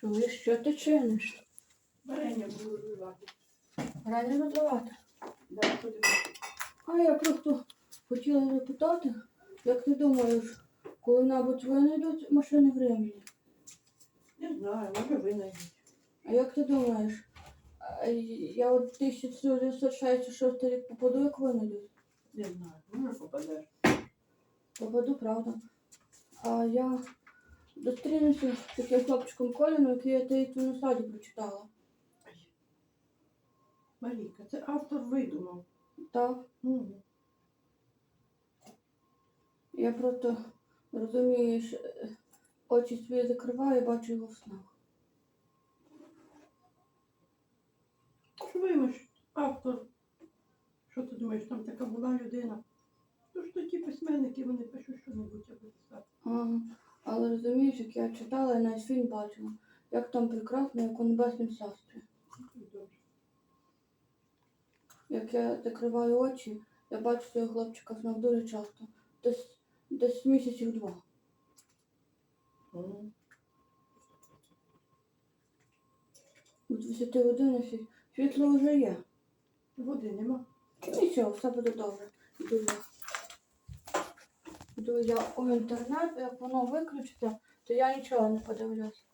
Чуєш, що ти чиниш? Варення буду розливати. Рання розливати. Да. А я просто хотіла запитати, як ти думаєш, коли-небудь винайдуть машини времени? Не знаю, може ви знайдіть. А як ти думаєш, я от 1966 рік попаду, як винайдуть? Не знаю, може попадеш. Попаду, правда. А я зустрінуся з таким хлопчиком Коліном, який я таїту на саді прочитала. Марійка, це автор видумав. Так, Мгм. я просто розумієш, е, очі свої закриваю і бачу його в снах. Що вимиш, автор? Що ти думаєш, там така була людина? Ну ж то ті письменники, вони пишуть що-небудь, аби писати. Ага. Але розумієш, як я читала, я навіть фільм бачила, як там прекрасно, як у небеснім царстві. Як я закриваю очі, я бачу цього хлопчика в снах дуже часто. Десь, десь місяців два. Мгм. У 10 світло вже є. Води нема. Нічого, все буде добре. Йду я у інтернет, як воно виключиться, то я нічого не подивлюсь.